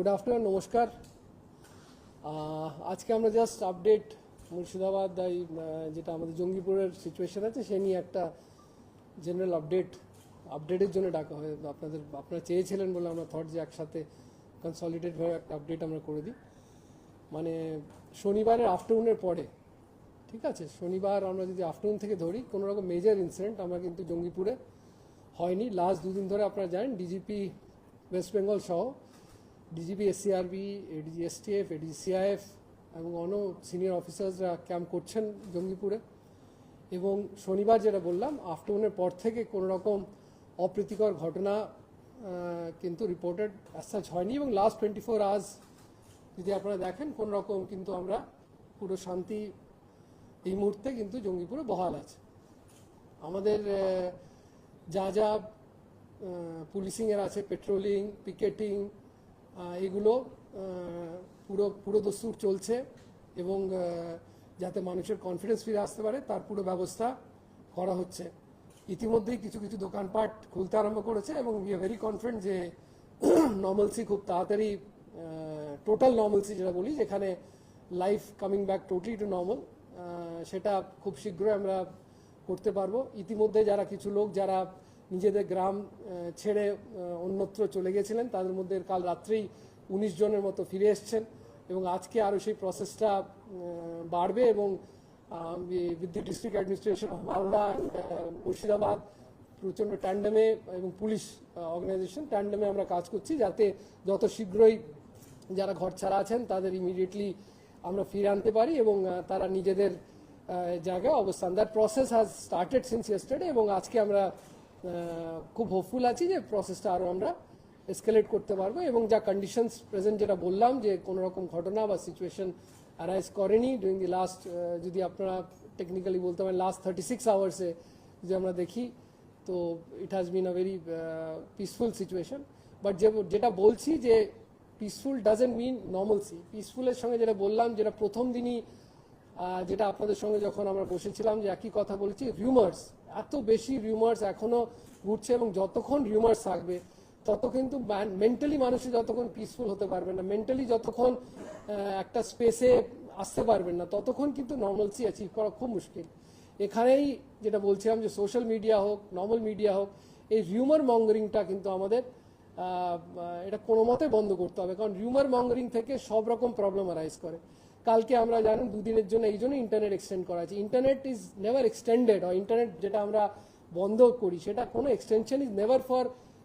Good afternoon নমস্কার। আজকে আমরা জাস্ট আপডেট মুর্শিদাবাদ এই, যেটা আমাদের জঙ্গিপুরের সিচুয়েশন আছে সে নিয়ে একটা জেনারেল আপডেট আপডেটের জন্য ডাকা হয় আপনাদের আপনারা চেয়েছিলেন বলে আমরা থট যে একসাথে কনসলিডেট হয়ে একটা আপডেট আমরা করে দিই। মানে শনিবারের আফটারনুনের পরে ঠিক আছে? শনিবার আমরা যদি আফটারনুন থেকে ধরি কোনো রকম মেজর ইনসিডেন্ট আমরা কিন্তু জঙ্গিপুরে হয়নি। লাস্ট দুদিন ধরে আপনারা জানেন ডিজিপি ওয়েস্ট বেঙ্গল সহ DGP SCRB ADG STF ADG CIF এবং অন্য সিনিয়র অফিসার্সরা ক্যাম্প করছেন জঙ্গিপুরে। এবং শনিবার যেটা বললাম আফটারনুনের পর থেকে কোনো রকম অপ্রীতিকর ঘটনা কিন্তু রিপোর্টেড অ্যাসাচ হয়নি। এবং লাস্ট টোয়েন্টি ফোর আওয়ার্স যদি আপনারা দেখেন, কোনো রকম কিন্তু আমরা পুরো শান্তি এই মুহূর্তে কিন্তু জঙ্গিপুরে বহাল আছে। আমাদের যা যা পুলিশিংয়ের আছে পেট্রোলিং পিকেটিং এগুলো পুরো পুরো দস্তুর চলছে এবং যাতে মানুষের কনফিডেন্স ফিরে আসতে পারে, তার পুরো ব্যবস্থা করা হচ্ছে। ইতিমধ্যেই কিছু কিছু দোকানপাট খুলতে আরম্ভ করেছে এবং উই আর ভেরি কনফিডেন্ট যে নর্মালসি খুব তাড়াতাড়ি টোটাল নর্মালসি যেটা বলি, যেখানে life coming back totally to normal সেটা খুব শীঘ্রই আমরা করতে পারব। ইতিমধ্যে যারা কিছু লোক, যারা নিজেদের গ্রাম ছেড়ে অন্যত্র চলে গেছিলেন। তাদের মধ্যে কাল রাত্রেই উনিশ জনের মতো ফিরে এসছেন এবং আজকে আরও সেই প্রসেসটা বাড়বে এবং the district administration Malda Murshidabad প্রচণ্ড ট্যান্ডামে এবং পুলিশ অর্গানাইজেশন ট্যান্ডামে আমরা কাজ করছি যাতে যত শীঘ্রই যারা ঘর ছাড়া আছেন তাদের ইমিডিয়েটলি আমরা ফিরে আনতে পারি এবং তারা নিজেদের জায়গায় অবস্থান। That process has started since yesterday এবং আজকে আমরা খুব হোপফুল আছি যে প্রসেসটা আরও আমরা এসকেলেট করতে পারব এবং যা কন্ডিশনস প্রেজেন্ট যেটা বললাম যে কোনো রকম ঘটনা বা সিচুয়েশন অ্যারাইজ করেনি ডুরিং দি লাস্ট যদি আপনারা টেকনিক্যালি বলতে পারেন লাস্ট থার্টি সিক্স আওয়ার্সে যদি আমরা দেখি, তো it has been a very peaceful situation but যে, যেটা বলছি যে পিসফুল ডাজেন্ট মিন নর্মালসি পিসফুলের সঙ্গে যেটা বললাম, যেটা প্রথম দিনই যেটা আপনাদের সঙ্গে যখন আমরা বসেছিলাম যে একই কথা বলছি রিউমার্স এত বেশি রিউমার্স এখনও ঘুরছে এবং যতক্ষণ রিউমার্স থাকবে তত কিন্তু মেন্টালি মানুষের যতক্ষণ পিসফুল হতে পারবে না মেন্টালি যতক্ষণ একটা স্পেসে আসতে পারবেন না, ততক্ষণ কিন্তু নর্মালসি অ্যাচিভ করা খুব মুশকিল। এখানেই যেটা বলছিলাম যে সোশ্যাল মিডিয়া হোক নর্মাল মিডিয়া হোক, এই রিউমার মঙ্গারিংটা কিন্তু আমাদের এটা কোনো মতে বন্ধ করতে হবে, কারণ রিউমার মঙ্গারিং থেকে সব রকম প্রবলেম আরাইজ করে। কালকে আমরা জানেন দুদিনের জন্য, এই জন্য ইন্টারনেট এক্সটেন্ড করা আছে। ইন্টারনেট ইজ নেভার এক্সটেন্ডেড আর ইন্টারনেট যেটা আমরা বন্ধ করি, সেটা কোনো extension is never for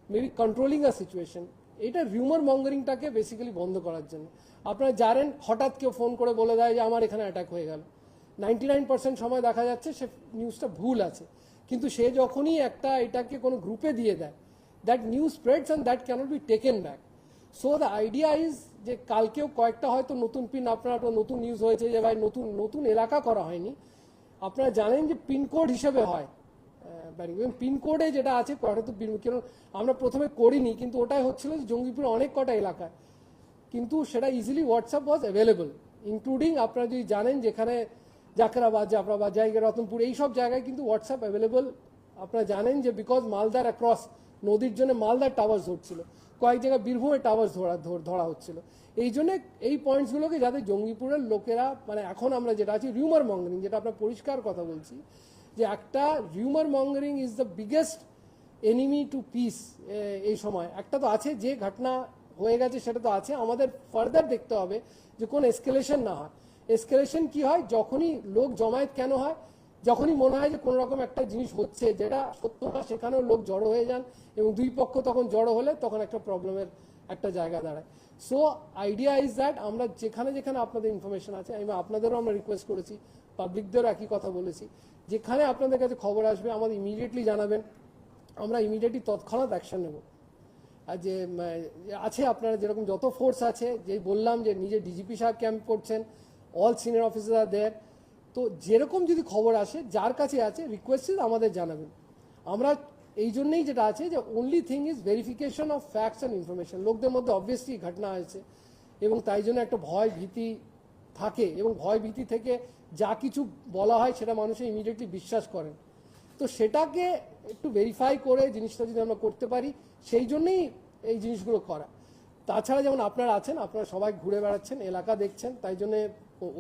maybe controlling a situation এটা রিউমার মঙ্গারিংটাকে বেসিক্যালি বন্ধ করার জন্য। আপনারা জানেন, হঠাৎ কেউ ফোন করে বলে দেয় যে, আমার এখানে অ্যাটাক হয়ে গেল। নাইনটি নাইন পার্সেন্ট সময় দেখা যাচ্ছে সে নিউজটা ভুল আছে। কিন্তু সে যখনই একটা এটাকে কোনো গ্রুপে দিয়ে দেয় that news spreads and that cannot be taken back so the idea is যে কালকেও কয়েকটা হয়তো নতুন পিন আপনার নতুন ইউজ হয়েছে যে ভাই নতুন নতুন এলাকা করা হয়নি। আপনারা জানেন যে পিনকোড হিসেবে হয়। পিনকোডে যেটা আছে কয়টা তো কেন আমরা প্রথমে করিনি, কিন্তু ওটাই হচ্ছিল যে জঙ্গিপুরে অনেক কটা এলাকায় কিন্তু সেটা easily WhatsApp was available including আপনারা যদি জানেন যেখানে জাকরাবাদ, জাফরাবাদ জায়গা রতনপুর এইসব জায়গায় কিন্তু হোয়াটসঅ্যাপ অ্যাভেলেবল আপনারা জানেন যে বিকজ মালদার অ্যাক্রস নদীর জন্য মালদার টাওয়ার্স ধরছিল কয়েক জায়গায় বীরভূমের টাওয়ার্স ধরা, ধর- হচ্ছিল। এই জন্য এই পয়েন্টসগুলোকে যাতে জঙ্গিপুরের লোকেরা মানে এখন আমরা যেটা আছি রিউমার মঙ্গারিং যেটা আপনার পরিষ্কার কথা বলছি, যে একটা rumour mongering is the biggest enemy to peace এই সময়। একটা তো আছে, যে ঘটনা হয়ে গেছে সেটা তো আছে। আমাদের ফার্দার দেখতে হবে যে কোন এসকেলেশন না হয়। এসকেলেশন কি হয়? যখনই লোক জমায়েত কেন হয়? যখনই মনে হয় যে কোনো রকম একটা জিনিস হচ্ছে, যেটা সত্য না, সেখানেও লোক জড়ো হয়ে যান এবং দুই পক্ষ তখন জড়ো হলে তখন একটা প্রবলেমের একটা জায়গা দাঁড়ায়। সো আইডিয়া ইজ দ্যাট আমরা যেখানে যেখানে আপনাদের ইনফরমেশন আছে, আমি আপনাদেরও আমরা রিকোয়েস্ট করেছি পাবলিকদেরও একই কথা বলেছি। যেখানে আপনাদের কাছে খবর আসবে, আমাদের ইমিডিয়েটলি জানাবেন। আমরা ইমিডিয়েটলি তৎক্ষণাৎ অ্যাকশন নেব। আর যে আছে আপনারা যেরকম যত ফোর্স আছে, যে বললাম যে নিজে ডিজিপি সাহেব ক্যাম্প করছেন অল সিনিয়র অফিসার আর দেয়ার তো যেরকম যদি খবর আসে, যার কাছে আছে রিকোয়েস্ট আমাদের জানাবেন। আমরা এই জন্যেই যেটা আছে যে only thing is verification of facts and information লোকদের মধ্যে অবভিয়াসলি ঘটনা হয়েছে এবং তাই জন্য একটা ভয় ভীতি থাকে এবং ভয় ভীতি থেকে যা কিছু বলা হয় সেটা মানুষে ইমিডিয়েটলি বিশ্বাস করেন। তো সেটাকে একটু ভেরিফাই করে জিনিসটা যদি আমরা করতে পারি, সেই জন্যেই এই জিনিসগুলো করা। তাছাড়া যেমন আপনারা আছেন, আপনারা সবাই ঘুরে বেড়াচ্ছেন, এলাকা দেখছেন, তাই জন্য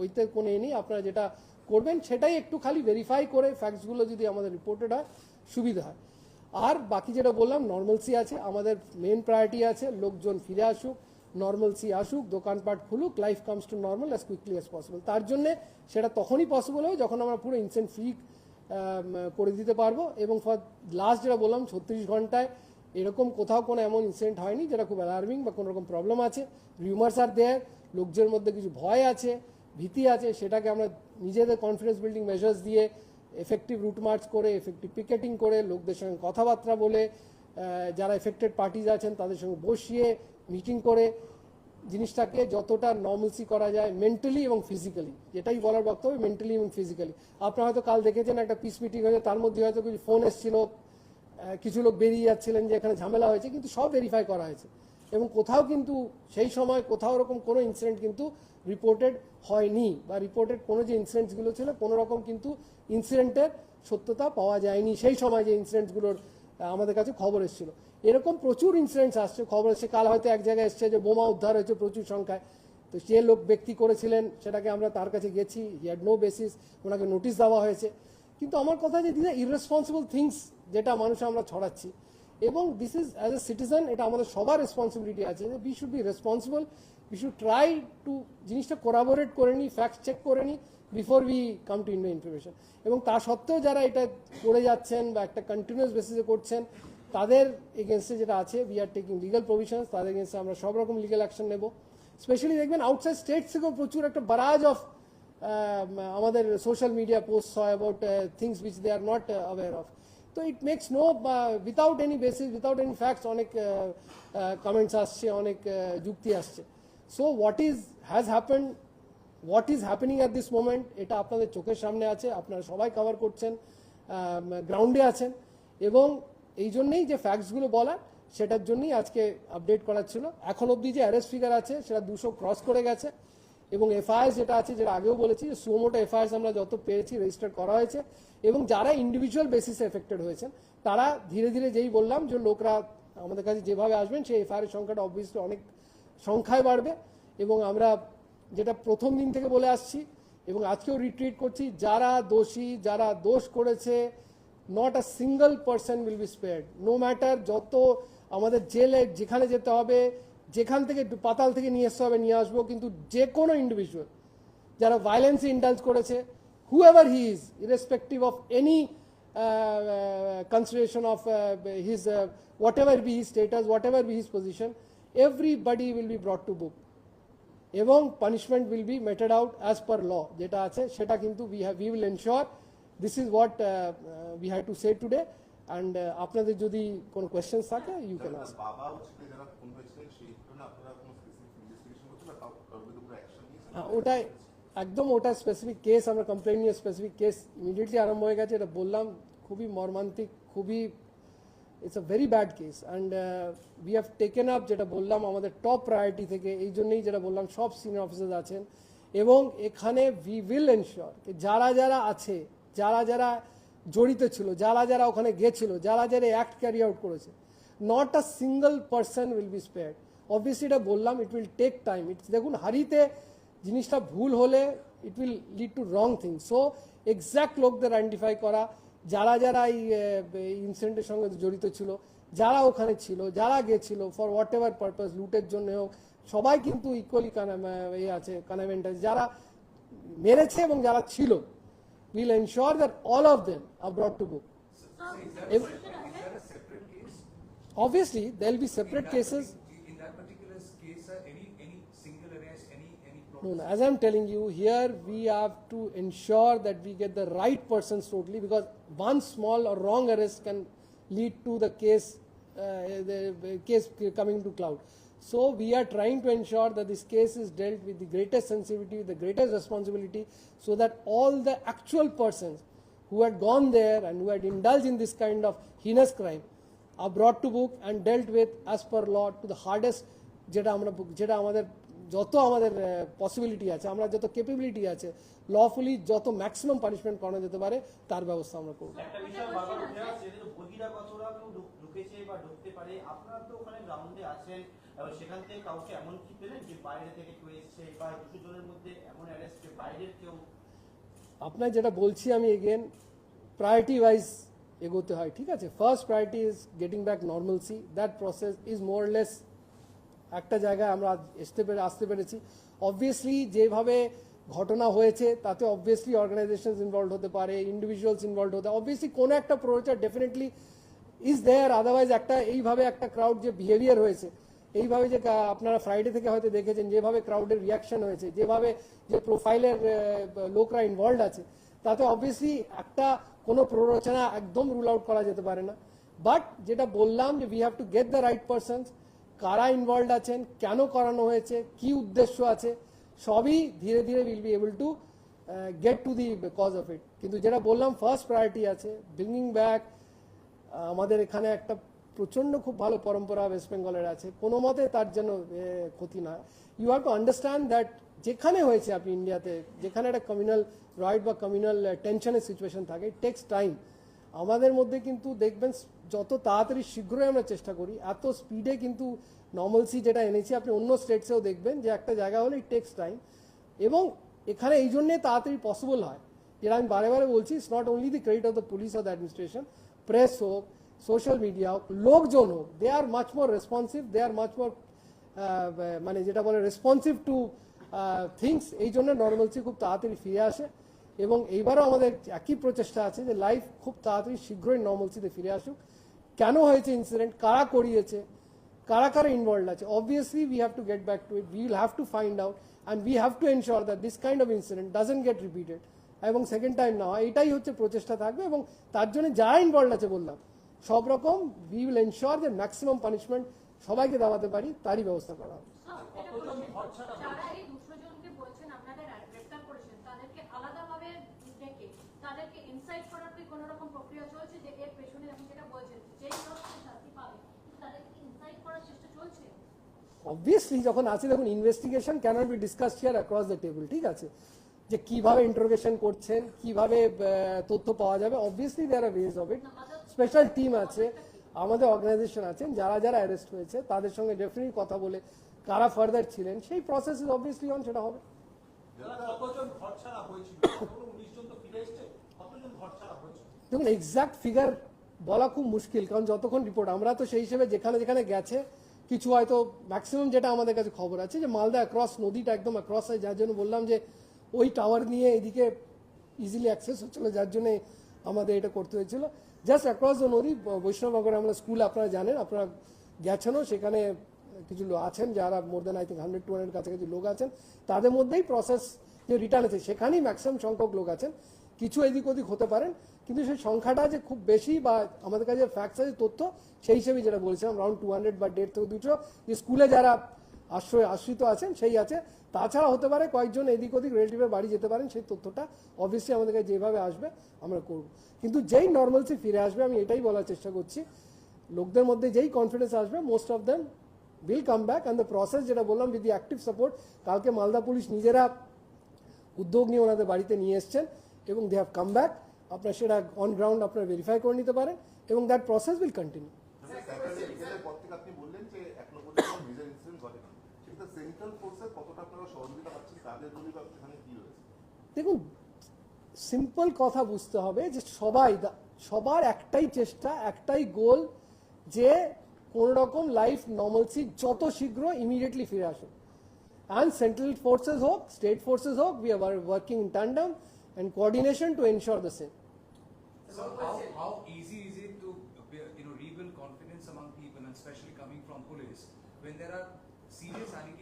ওইতে কোনো এ নেই। আপনারা যেটা করবেন, সেটাই একটু খালি ভেরিফাই করে ফ্যাক্টসগুলো যদি আমাদের রিপোর্টেড হয়, সুবিধা হয়। আর বাকি যেটা বললাম নর্মালসি আছে, আমাদের মেন প্রায়োরিটি আছে, লোকজন ফিরে আসুক নর্মালসি আসুক, দোকানপাট খুলুক life comes to normal as quickly as possible তার জন্যে সেটা তখনই পসিবল হবে যখন আমরা পুরো ইনসেন্ট ফ্রি করে দিতে পারব। এবং ফর লাস্ট যেটা বললাম, ছত্রিশ ঘন্টায় এরকম কোথাও কোনো এমন ইনসিডেন্ট হয়নি যেটা খুব অ্যালার্মিং বা কোনো রকম প্রবলেম আছে। রিউমার্স আর দেয়ার লোকজনের মধ্যে কিছু ভয় আছে। ভীতি আছে, সেটাকে আমরা নিজেদের কনফিডেন্স বিল্ডিং মেজার্স দিয়ে এফেক্টিভ রুট মার্চ করে এফেক্টিভ পিকেটিং করে, লোকদের সঙ্গে কথাবার্তা বলে যারা এফেক্টেড পার্টিজ আছেন তাদের সঙ্গে বসিয়ে মিটিং করে জিনিসটাকে যতটা নর্মালসি করা যায় মেন্টালি এবং ফিজিক্যালি যেটাই বলার বক্তব্য মেন্টালি এবং ফিজিক্যালি আপনারা হয়তো কাল দেখেছেন একটা পিস মিটিং হয়েছে, তার মধ্যে হয়তো কিছু ফোন এসেছিল কিছু লোক বেরিয়ে যাচ্ছিলেন যে এখানে ঝামেলা হয়েছে, কিন্তু সব ভেরিফাই করা হয়েছে। এবং কোথাও কিন্তু সেই সময় কোথাও ওরকম কোনো ইনসিডেন্ট কিন্তু রিপোর্টেড হয়নি বা রিপোর্টেড কোনো যে ইনসিডেন্টসগুলো ছিল, কোনো রকম কিন্তু ইনসিডেন্টের সত্যতা পাওয়া যায়নি। সেই সময় যে ইনসিডেন্টসগুলোর আমাদের কাছে খবর এসেছিল। এরকম প্রচুর ইনসিডেন্টস আসছে, খবর এসছে। কাল হয়তো এক জায়গায় এসছে যে বোমা উদ্ধার হয়েছে প্রচুর সংখ্যায়। তো যে লোক ব্যক্তি করেছিলেন, সেটাকে আমরা তার কাছে গেছি। হি হ্যাড নো বেসিস ওনাকে নোটিশ দেওয়া হয়েছে। কিন্তু আমার কথা যে দিস ইররেসপন্সিবল থিংস যেটা মানুষ আমরা ছড়াচ্ছি। এবং this is as a citizen এটা আমাদের সবার রেসপন্সিবিলিটি আছে যে we should be responsible we should try to জিনিসটা কোরাবোরেট করে নিই ফ্যাক্ট চেক করে নিই বিফোর উই কাম টু ইনভে ইনফরমেশন এবং তা সত্ত্বেও যারা এটা করে যাচ্ছেন বা একটা কন্টিনিউয়াস বেসিসে করছেন, তাদের এগেনস্টে যেটা আছে we are taking legal provisions তাদের এগেনস্টে আমরা সব রকম লিগাল অ্যাকশন নেব। স্পেশালি দেখবেন আউটসাইড স্টেট থেকেও প্রচুর একটা বারাজ অফ আমাদের সোশ্যাল মিডিয়া পোস্ট হয় about things which they are not aware of তো it makes no without any basis without any facts অনেক কমেন্টস আসছে, অনেক যুক্তি আসছে। So what is has happen what is happening at this moment এটা আপনাদের চোখের সামনে আছে, আপনারা সবাই কভার করছেন গ্রাউন্ডে আছেন, এবং এই জন্যেই যে ফ্যাক্টসগুলো বলা, সেটার জন্যই আজকে আপডেট করার ছিল। এখন অবধি যে অ্যারেস্ট ফিগার আছে, সেটা দুশো ক্রস করে গেছে। এবং এফআইআর যেটা আছে, যেটা আগেও বলেছি, যে সুমোটো এফআইআর আমরা যত পেয়েছি রেজিস্টার করা হয়েছে, এবং যারা ইন্ডিভিজুয়াল বেসিসে এফেক্টেড হয়েছেন, তারা ধীরে ধীরে যেই বললাম যে লোকরা আমাদের কাছে যেভাবে আসবেন, সেই এফআইআর সংখ্যাটা অবভিয়াসলি অনেক সংখ্যায় বাড়বে। এবং আমরা যেটা প্রথম দিন থেকে বলে আসছি, এবং আজকেও রিট্রিট করছি, যারা দোষী, যারা দোষ করেছে not a single person will be spared no matter যত আমাদের জেলে যেখানে যেতে হবে যেখান থেকে পাতাল থেকে নিয়ে আসতে হবে নিয়ে আসব কিন্তু যে কোনো ইন্ডিভিজুয়াল যারা ভায়োলেন্সে ইন্ডালজ করেছে whoever he is irrespective of any consideration of uh, his uh, whatever be his status, whatever be his position, everybody will be brought to book. এবং punishment will be meted out as per law যেটা আছে সেটা কিন্তু we have we will ensure this is what we have to say today and আপনাদের যদি কোনো questions থাকে you can ask ওটাই একদম ওটা স্পেসিফিক কেস আমরা কমপ্লেন নিয়ে স্পেসিফিক কেস ইমিডিয়েটলি আরম্ভ হয়ে গেছে, এটা বললাম, খুবই মর্মান্তিক, খুবই it's a very bad case and we have taken up যেটা বললাম, আমাদের টপ প্রায়োরিটি থেকে, এই জন্যই যেটা বললাম, সব সিনিয়র অফিসার আছেন। এবং এখানে উই উইল এনশিওর যারা যারা আছে, যারা যারা জড়িত ছিল, যারা যারা ওখানে গেছিল, যারা যারা অ্যাক্ট ক্যারি আউট করেছে not a single person will be spared obviously এটা বললাম it will take time it's দেখুন, হারিতে জিনিসটা ভুল হলে it will lead to wrong thing so exact লোকদের আইডেন্টিফাই করা, যারা যারা এই ইনসিডেন্টের সঙ্গে জড়িত ছিল, যারা ওখানে ছিল, যারা গেছিল ফর হোয়াট এভার পারপাস লুটের জন্য হোক, সবাই কিন্তু ইকুয়ালি এই আছে কানাভেন্ট আছে যারা মেরেছে এবং যারা ছিল। We'll ensure that all of them are brought to book. Obviously, there will be separate in cases. In that particular case, any, any single arrest, any, any? No, no, as I'm telling you, here we have to ensure that we get the right persons totally because one small or wrong arrest can lead to the case, uh, the case coming to cloud. So we are trying to ensure that this case is dealt with the greatest sensitivity, the greatest responsibility, so that all the actual persons who had gone there and who had indulged in this kind of heinous crime are brought to book and dealt with as per law to the hardest যেটা আমরা যেটা আমাদের যত আমাদের possibility আছে আমরা যত capability আছে লফুলি যত ম্যাক্সিমাম পানিশমেন্ট করানো যেতে পারে তার ব্যবস্থা আমরা করব একটা বিষয় বারবার উঠে আসছে যে বহিরাগতরা কেউ ঢুক- ঢুকেছে বা ঢুকতে পারে আপনারা তো ওখানে গ্রাউন্ডে আছেন এবার সেখান থেকে কাউকে এমন কি পেলেন যে বাইরে থেকে কেউ এসছে বা দুশো জনের মধ্যে এমন অ্যারেস্ট বাইরের কেউ আপনার যেটা বলছি আমি এগেন প্রায়োরিটি ওয়াইজ এগোতে হয়, ঠিক আছে? First priority is getting back normalcy that process is more or less একটা জায়গায় আমরা আসতে পেরে, আসতে পেরেছি। অবভিয়াসলি যেভাবে ঘটনা হয়েছে, তাতে অবভিয়াসলি অর্গানাইজেশনস ইনভলভ হতে পারে ইন্ডিভিজুয়ালস ইনভলভ হতে অবভিয়াসলি কোনো একটা প্রচার ডেফিনেটলি ইজ দেয়ার আদারওয়াইজ একটা, এইভাবে একটা ক্রাউড যে বিহেভিয়ার হয়েছে এইভাবে যে আপনারা ফ্রাইডে থেকে হয়তো দেখেছেন, যেভাবে ক্রাউডের রিয়াকশন হয়েছে, যেভাবে যে প্রোফাইলের লোকরা ইনভলভ আছে, তাতে অবভিয়াসলি একটা কোনো প্ররোচনা একদম রুল আউট করা যেতে পারে না। বাট যেটা বললাম যে we have to get the right persons কারা ইনভলভ আছেন, কেন করানো হয়েছে, কি উদ্দেশ্য আছে, সবই ধীরে ধীরে will be able to get to the cause of it কিন্তু যেটা বললাম ফার্স্ট প্রায়োরিটি আছে ব্রিঙ্গিং ব্যাক আমাদের এখানে একটা প্রচণ্ড খুব ভালো পরম্পরা ওয়েস্ট বেঙ্গলের আছে। কোনো মতে তার জন্য ক্ষতি না। You have to understand that যেখানে হয়েছে আপনি ইন্ডিয়াতে যেখানে একটা কমিউনাল রাইট বা কমিউনাল টেনশনের সিচুয়েশন থাকে টেক্স টাইম আমাদের মধ্যে কিন্তু দেখবেন যত তাড়াতাড়ি শীঘ্রই আমরা চেষ্টা করি, এত স্পিডে কিন্তু নর্মালসি যেটা এনেছি, আপনি অন্য স্টেটসেও দেখবেন যে একটা জায়গা হলে টেক্স টাইম এবং এখানে এই জন্যে তাড়াতাড়ি পসিবল হয়। যেটা আমি বারে বারে বলছি it's not only the credit of the police of the administration press হোক সোশ্যাল মিডিয়া হোক লোকজন হোক they are much more responsive they are much more মানে যেটা বলে রেসপন্সিভ টু থিংস এই জন্য নর্মালসি খুব তাড়াতাড়ি ফিরে আসে। এবং এইবারও আমাদের একই প্রচেষ্টা আছে যে লাইফ খুব তাড়াতাড়ি শীঘ্রই নর্মালসিতে ফিরে আসুক। কেন হয়েছে ইনসিডেন্ট কারা করিয়েছে? কারা কারা ইনভলভ আছে? Obviously we have to get back to it we will have to find out and we have to ensure that this kind of incident doesn't get repeated এবং সেকেন্ড টাইম না হয়, এটাই হচ্ছে প্রচেষ্টা থাকবে এবং তার জন্য যারা ইনভলভ আছে বললাম সব রকম উই উইল এনশোর যে ম্যাক্সিমাম পানিশমেন্ট সবাইকে দেওয়াতে পারি তারই ব্যবস্থা করা হবে। অবভিয়াসলি যখন আছে দেখুন investigation cannot be discuss here across the table ঠিক আছে? যে কীভাবে ইন্টারোগেশন করছেন কীভাবে তথ্য পাওয়া যাবে obviously there are ways of it special team আছে আমাদের অর্গানাইজেশন আছেন যারা যারা অ্যারেস্ট হয়েছে তাদের সঙ্গে ডেফিনেটলি কথা বলে কারা ফার্দার ছিলেন সেই প্রসেস ইজ অবভিয়াসলি অন সেটা হবে। দেখুন এক্সাক্ট ফিগার বলা খুব মুশকিল কারণ যতক্ষণ রিপোর্ট আমরা তো সেই হিসেবে যেখানে যেখানে গেছে কিছু হয়তো ম্যাক্সিমাম যেটা আমাদের কাছে খবর আছে যে মালদা অ্যাক্রস নদীটা একদম অ্যাক্রস হয় যার জন্য বললাম যে ওই টাওয়ার নিয়ে এদিকে ইজিলি অ্যাক্সেস হচ্ছিল যার জন্য আমাদের এটা করতে হয়েছিল। জাস্ট অ্যাক্রস দ্য নদী বৈষ্ণবনগরে আমরা স্কুল আপনারা জানেন, আপনারা গেছেনও, সেখানে কিছু লোক আছেন যারা more than I think hundred two hundred কাছাকাছি লোক আছেন, তাদের মধ্যেই প্রসেস যে রিটার্ন আছে সেখানেই ম্যাক্সিমাম সংখ্যক লোক আছেন। কিছু এদিক ওদিক হতে পারেন, কিন্তু সেই সংখ্যাটা যে খুব বেশি বা আমাদের কাছে ফ্যাক্টস আছে, তথ্য, সেই হিসেবে যেটা বলছিলাম রাউন্ড টু হান্ড্রেড বা দেড় থেকে দুশো, যে স্কুলে যারা আশ্রয় আশ্রিত আছেন সেই আছে তাছাড়া হতে পারে কয়েকজন এদিক ওদিক রিলেটিভের বাড়ি যেতে পারেন সেই তথ্যটা অবভিয়াসলি আমাদের কাছে যেভাবে আসবে আমরা করব কিন্তু যেই নর্মালসি ফিরে আসবে আমি এটাই বলার চেষ্টা করছি লোকদের মধ্যে যেই কনফিডেন্স আসবে most of them will come back and the process যেটা বললাম উইথ দি অ্যাক্টিভ সাপোর্ট কালকে মালদা পুলিশ নিজেরা উদ্যোগ নিয়ে ওনাদের বাড়িতে নিয়ে এসছেন এবং দে হ্যাভ কাম ব্যাক আপনার সেটা অন গ্রাউন্ড আপনারা ভেরিফাই করে নিতে পারেন এবং দ্যাট প্রসেস উইল কন্টিনিউ দেখুন সিম্পল কথা বুঝতে হবে যে সবাই সবার একটাই চেষ্টা একটাই গোল যে কোন রকম লাইফ নর্মালসি যত শীঘ্র ইমিডিয়েটলি ফিরে আসুক। অ্যান্ড সেন্ট্রাল ফোর্সেস হোক স্টেট ফোর্সেস হোক we are working in tandem and coordination to ensure the same So how, how easy is it to you know rebuild confidence among people and especially coming from police when there are serious allegations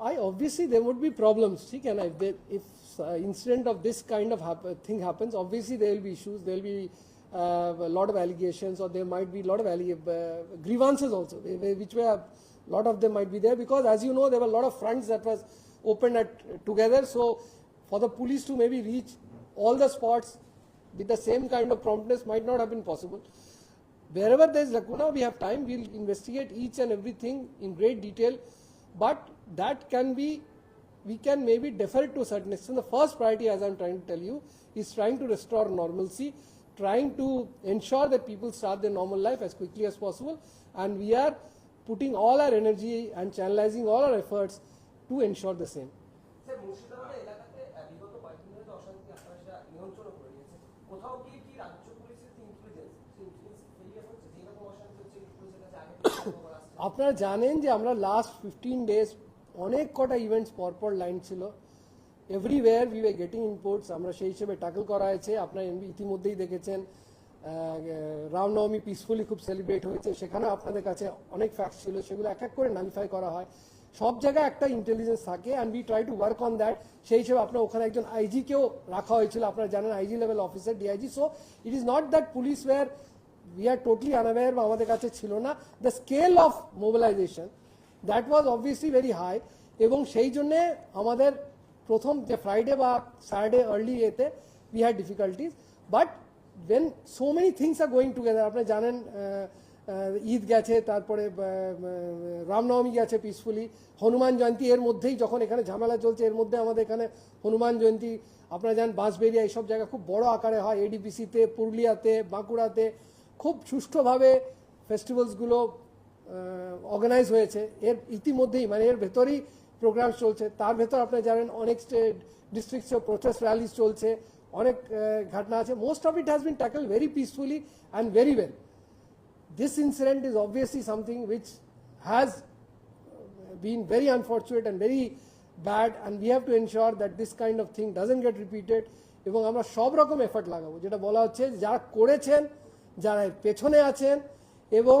I obviously there would be problems. See, can I, if, they, if uh, incident of this kind of hap thing happens, obviously there will be issues. There will be uh, a lot of allegations, or there might be a lot of uh, grievances also, which were a lot of them might be there because, as you know, there were a lot of fronts that was opened at together. So, for the police to maybe reach all the spots with the same kind of promptness might not have been possible. Wherever there is lacuna, we have time. We'll investigate each and everything in great detail, but that can be we can maybe defer it to a certain extent. The first priority, as I'm trying to tell you, is trying to restore normalcy, trying to ensure that people start their normal life as quickly as possible, and we are putting all our energy and channelizing all our efforts to ensure the same. Sir Murshidabad এলাকাতে আহ, বিগত কয়েকদিন ধরে তো অশান্তি আপনারা সেটা নিয়ন্ত্রণ করে নিয়েছে কোথাও গিয়ে কি রাজ্য পুলিশের যে ইন্টেলিজেন্স সেই ইন্টেলিজেন্স ফেলিয়ার হচ্ছে যেরকম অশান্তি হচ্ছে এই পুলিশের কাছে আগে থেকে খবর আসছে আপনারা জানেন যে আমরা লাস্ট ফিফটিন ডেজ অনেক কটা ইভেন্টস পরপর লাইন ছিল। Everywhere we were getting inputs আমরা সেই হিসেবে ট্যাকল করা হয়েছে। আপনারা ইতিমধ্যেই দেখেছেন রামনবমী পিসফুলি খুব সেলিব্রেট হয়েছে। সেখানেও আপনাদের কাছে অনেক ফ্যাক্টস ছিল, সেগুলো এক এক করে নালিফাই করা হয়। সব জায়গায় একটা ইন্টেলিজেন্স থাকে and we try to work on that সেই হিসেবে আপনার ওখানে একজন আইজিকেও রাখা হয়েছিল। আপনারা জানেন IG level officer DIG so it is not that police were we are totally unaware বা আমাদের কাছে ছিল না। The scale of mobilisation that was obviously very high এবং সেই জন্যে আমাদের প্রথম যে ফ্রাইডে বা স্যাটারডে আর্লি এতে we had difficulties but when so many things are going together আপনি জানেন ঈদ গেছে, তারপরে রামনবমী গেছে পিসফুলি হনুমান জয়ন্তী এর মধ্যেই যখন এখানে ঝামেলা চলছে, এর মধ্যে আমাদের এখানে হনুমান জয়ন্তী, আপনারা জানেন বাঁশবেরিয়া এইসব জায়গা খুব বড় আকারে হয় এডিপিসিতে পুরুলিয়াতে, বাঁকুড়াতে, খুব সুষ্ঠুভাবে ফেস্টিভ্যালসগুলো অর্গানাইজ হয়েছে। এর ইতিমধ্যেই মানে এর ভেতরেই প্রোগ্রাম চলছে। তার ভেতর আপনি জানেন, অনেক স্টেট ডিস্ট্রিক্টসে প্রোটেস্ট র্যালিজ চলছে। অনেক ঘটনা আছে। Most of it has been tackle very peacefully and very well this incident is obviously something which has been very unfortunate and very bad, and we have to ensure that this kind of thing doesn't get repeated. এবং আমরা সব রকম effort লাগাবো। যেটা বলা হচ্ছে, যারা করেছেন, যারা পেছনে আছেন, এবং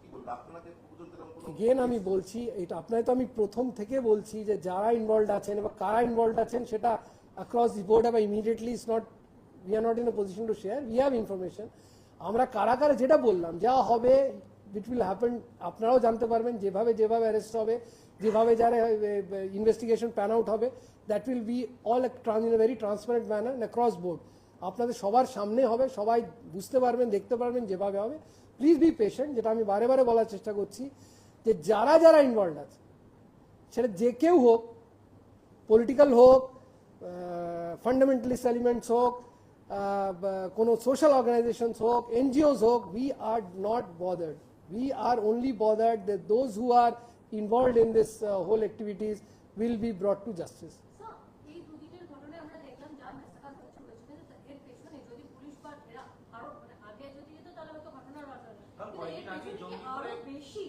Again আমি বলছি, এটা আপনার তো আমি প্রথম থেকে বলছি যে যারা ইনভলভ আছেন বা কারা ইনভলভ আছেন, সেটা অ্যাক্রস দি বোর্ড বা immediately is not we are not in position to share we have information আমরা কারা কারা যেটা বললাম, যা হবে ইট উইল হ্যাপেন আপনারাও জানতে পারবেন, যেভাবে যেভাবে অ্যারেস্ট হবে, যেভাবে যারা ইনভেস্টিগেশন প্যান আউট হবে that will be all in a very transparent manner across board আপনাদের সবার সামনে হবে, সবাই বুঝতে পারবেন, দেখতে পারবেন, যেভাবে হবে। প্লিজ বি পেশেন্ট যেটা আমি বারে বারে বলার চেষ্টা করছি, যে যারা যারা ইনভলভ আছে, সেটা যে কেউ হোক পলিটিক্যাল হোক ফান্ডামেন্টালিস্ট এলিমেন্টস হোক কোনো সোশ্যাল অর্গানাইজেশনস হোক এনজিওস হোক we are not bothered we are only bothered that those who are involve in this whole activities will be brought to justice sir, এই দুদিনের ঘটনায় আমরা দেখলাম যা massacre হয়েছে, হয়েছে, এর পেছনে যদি পুলিশ বা এরা আরও মানে আগে যদি যেত তাহলে হয়তো ঘটনার ঘটনা হতো। কারণ কিন্তু এর কয়েকদিন আগে পেছনে কি জঙ্গি আরও করে- বেশি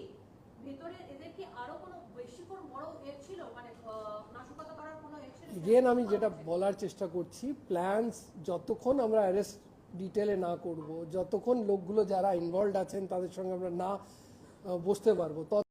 ভেতরে এদের কি আরও কোনো বেশি কোনো বড় এ ছিল মানে আহ, নাশকতা করার কোনো এ ছিল এগেন আমি যেটা বলার চেষ্টা করছি প্ল্যানস যতক্ষণ আমরা অ্যারেস্ট ডিটেলে না করব, যতক্ষণ লোকগুলো যারা ইনভলভ আছেন তাদের সঙ্গে আমরা না বসতে পারব, তত